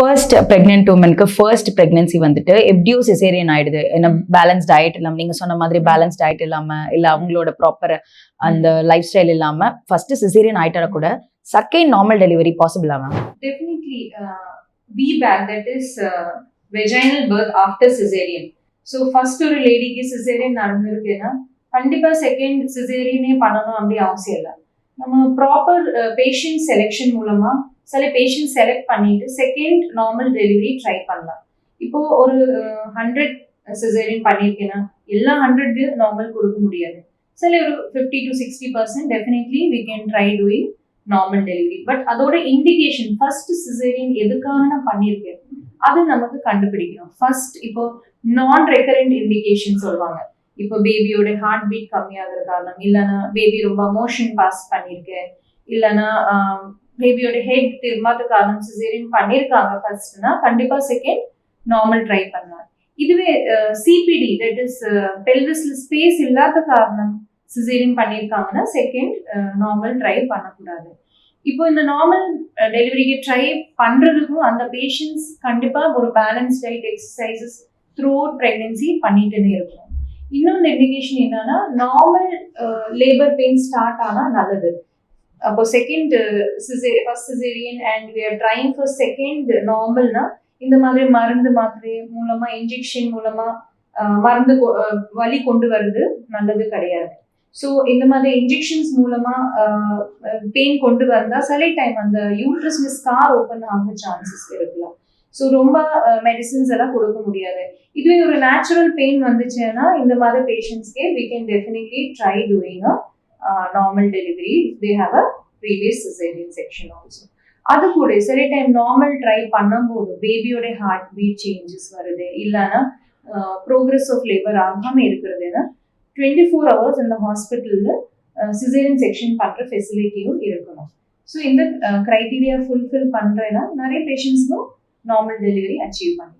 First pregnant உமனுக்கு first pregnancy வந்துட்டு எப்படியோ சிசேரியன் ஆயிடுது. என்ன பேலன்ஸ் டயட் இல்லாமல் நீங்க சொன்ன மாதிரி பேலன்ஸ் டயட் இல்லாம இல்ல அவங்களோட ப்ராப்பர் அந்த லைஃப் ஸ்டைல் இல்லாம ஃபர்ஸ்ட் சிசேரியன் ஆயிட்டால கூட second normal delivery பாசிபிளா ma'am definitely VBAC that is vaginal birth after caesarean so first ஒரு லேடிக்கு சிசேரியன் நடந்திருக்குன்னா கண்டிப்பா செகண்ட் சிசேரியனே பண்ணணும் அப்படி அவசியம் இல்லை. நம்ம ப்ராப்பர் பேஷண்ட் செலெக்ஷன் மூலமா சில பேஷண்ட் செலக்ட் பண்ணிட்டு செகண்ட் நார்மல் டெலிவரி ட்ரை பண்ணலாம். இப்போ ஒரு ஹண்ட்ரட் சிசேரியன் பண்ணியிருக்கேன்னா எல்லா ஹண்ட்ரட்க்கு நார்மல் கொடுக்க முடியாது. சில ஒரு fifty to sixty percent definitely we can try doing normal delivery but அதோட இண்டிகேஷன் ஃபர்ஸ்ட் சிசேரியன் எதுக்காக நான் பண்ணியிருக்கேன் அது நமக்கு கண்டுபிடிக்கணும். ஃபர்ஸ்ட் இப்போ நான் ரெக்கரண்ட் இண்டிகேஷன் சொல்லுவாங்க. இப்போ பேபியோட ஹார்ட் பீட் கம்மியாகிற காரணம் இல்லைன்னா பேபி ரொம்ப மோஷன் பாஸ் பண்ணியிருக்கேன் இல்லைன்னா பேபியோட ஹெட் திரும்பாத காரணம் சிசேரியன் பண்ணியிருக்காங்க ஃபர்ஸ்ட்னா கண்டிப்பாக செகண்ட் நார்மல் ட்ரை பண்ணலாம். இதுவே சிபிடி தட் இஸ் பெல்விஸ்ல ஸ்பேஸ் இல்லாத காரணம் சிசேரியன் பண்ணியிருக்காங்கன்னா செகண்ட் நார்மல் ட்ரை பண்ணக்கூடாது. இப்போ இந்த நார்மல் டெலிவரிக்கு ட்ரை பண்றதுக்கும் அந்த பேஷண்ட்ஸ் கண்டிப்பா ஒரு balance diet exercises throughout pregnancy பண்ணிட்டு இருக்கும் இன்னொன்று இண்டிகேஷன் என்னன்னா நார்மல் லேபர் பெயின் ஸ்டார்ட் ஆனால் நல்லது. அப்போ second சிசே first caesarean and we are trying for second நார்மல்னா இந்த மாதிரி மருந்து மாத்திரை மூலமா இன்ஜெக்ஷன் மூலமா மருந்து கொ- வலி கொண்டு வர்றது நல்லது கிடையாது. ஸோ இந்த மாதிரி இன்ஜெக்ஷன்ஸ் மூலமா பெயின் கொண்டு வந்தா சில டைம் அந்த யூட்ரஸ்ல ஸ்கார் ஓப்பன் ஆக சான்சஸ் இருக்கலாம். ஸோ ரொம்ப மெடிசின்ஸ் எல்லாம் கொடுக்க முடியாது. இதுவே ஒரு நேச்சுரல் பெயின் வந்துச்சுன்னா இந்த மாதிரி பேஷண்ட்ஸ்க்கே we can definitely try doing Uh, normal normal delivery they have a previous caesarean section also அது கூட சில டைம் நார்மல் ட்ரை பண்ணும்போது பேபியோட ஹார்ட் பீட் சேஞ்சஸ் வருது இல்லைன்னா ப்ரோக்ரஸ் ஆஃப் லேபர் ஆகாமல் இருக்கிறதுன்னா டுவெண்ட்டி ஃபோர் ஹவர்ஸ் இந்த ஹாஸ்பிட்டலில் சிசேரியன் செக்ஷன் பண்ணுற ஃபெசிலிட்டியும் இருக்கணும். ஸோ இந்த க்ரைட்டீரியா ஃபுல்ஃபில் பண்ணுறேன்னா நிறைய பேஷண்ட்ஸ்க்கும் நார்மல் டெலிவரி அச்சீவ் பண்ணி